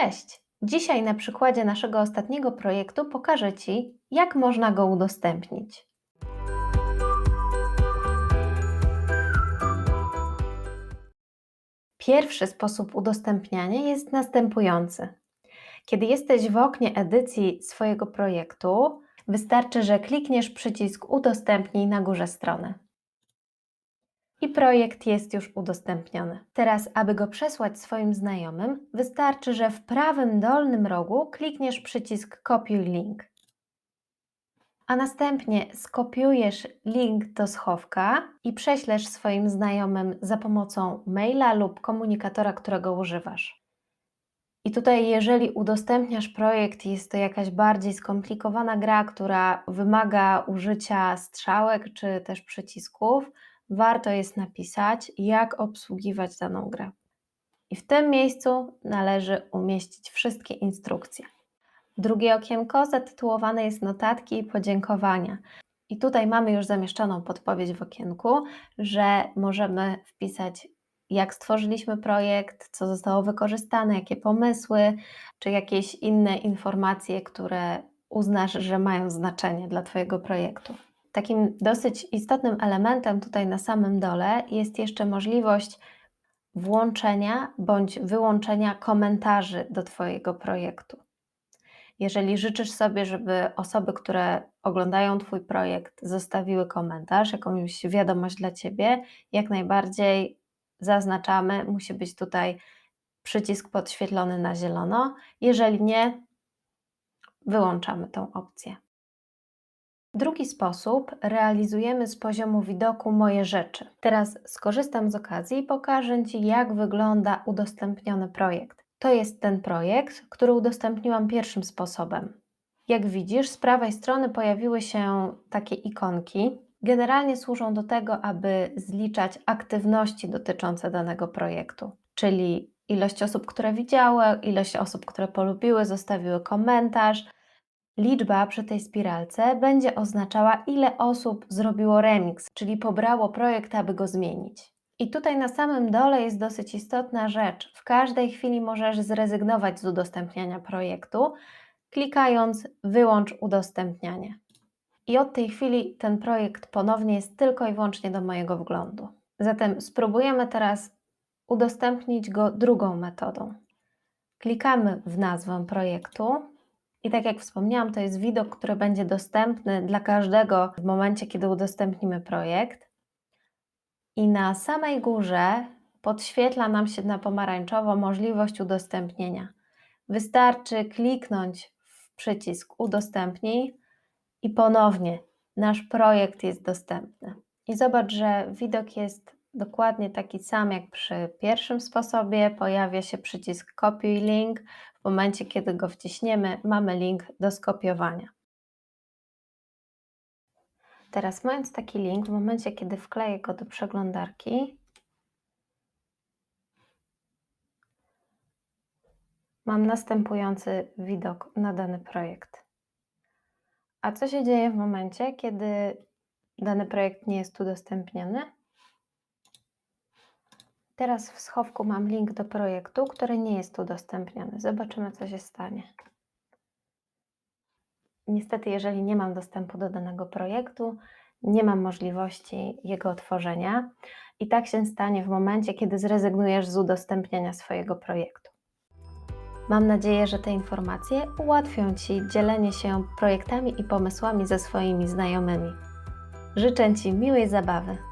Cześć! Dzisiaj na przykładzie naszego ostatniego projektu pokażę Ci, jak można go udostępnić. Pierwszy sposób udostępniania jest następujący. Kiedy jesteś w oknie edycji swojego projektu, wystarczy, że klikniesz przycisk Udostępnij na górze strony. I projekt jest już udostępniony. Teraz, aby go przesłać swoim znajomym, wystarczy, że w prawym dolnym rogu klikniesz przycisk Kopiuj link. A następnie skopiujesz link do schowka i prześlesz swoim znajomym za pomocą maila lub komunikatora, którego używasz. I tutaj, jeżeli udostępniasz projekt, jest to jakaś bardziej skomplikowana gra, która wymaga użycia strzałek czy też przycisków, warto jest napisać, jak obsługiwać daną grę. I w tym miejscu należy umieścić wszystkie instrukcje. Drugie okienko zatytułowane jest Notatki i podziękowania. I tutaj mamy już zamieszczoną podpowiedź w okienku, że możemy wpisać, jak stworzyliśmy projekt, co zostało wykorzystane, jakie pomysły, czy jakieś inne informacje, które uznasz, że mają znaczenie dla Twojego projektu. Takim dosyć istotnym elementem tutaj na samym dole jest jeszcze możliwość włączenia bądź wyłączenia komentarzy do Twojego projektu. Jeżeli życzysz sobie, żeby osoby, które oglądają Twój projekt, zostawiły komentarz, jakąś wiadomość dla Ciebie, jak najbardziej zaznaczamy, musi być tutaj przycisk podświetlony na zielono. Jeżeli nie, wyłączamy tą opcję. Drugi sposób realizujemy z poziomu widoku Moje rzeczy. Teraz skorzystam z okazji i pokażę Ci, jak wygląda udostępniony projekt. To jest ten projekt, który udostępniłam pierwszym sposobem. Jak widzisz, z prawej strony pojawiły się takie ikonki. Generalnie służą do tego, aby zliczać aktywności dotyczące danego projektu, czyli ilość osób, które widziały, ilość osób, które polubiły, zostawiły komentarz, Liczba przy tej spiralce będzie oznaczała, ile osób zrobiło remix, czyli pobrało projekt, aby go zmienić. I tutaj na samym dole jest dosyć istotna rzecz. W każdej chwili możesz zrezygnować z udostępniania projektu, klikając Wyłącz udostępnianie. I od tej chwili ten projekt ponownie jest tylko i wyłącznie do mojego wglądu. Zatem spróbujemy teraz udostępnić go drugą metodą. Klikamy w nazwę projektu, i tak jak wspomniałam, to jest widok, który będzie dostępny dla każdego w momencie, kiedy udostępnimy projekt. I na samej górze podświetla nam się na pomarańczowo możliwość udostępnienia. Wystarczy kliknąć w przycisk Udostępnij i ponownie nasz projekt jest dostępny. I zobacz, że widok jest dokładnie taki sam jak przy pierwszym sposobie. Pojawia się przycisk Kopiuj link. W momencie, kiedy go wciśniemy, mamy link do skopiowania. Teraz, mając taki link, w momencie, kiedy wkleję go do przeglądarki, mam następujący widok na dany projekt. A co się dzieje w momencie, kiedy dany projekt nie jest udostępniony? Teraz w schowku mam link do projektu, który nie jest udostępniony. Zobaczymy, co się stanie. Niestety, jeżeli nie mam dostępu do danego projektu, nie mam możliwości jego otworzenia i tak się stanie w momencie, kiedy zrezygnujesz z udostępniania swojego projektu. Mam nadzieję, że te informacje ułatwią Ci dzielenie się projektami i pomysłami ze swoimi znajomymi. Życzę Ci miłej zabawy.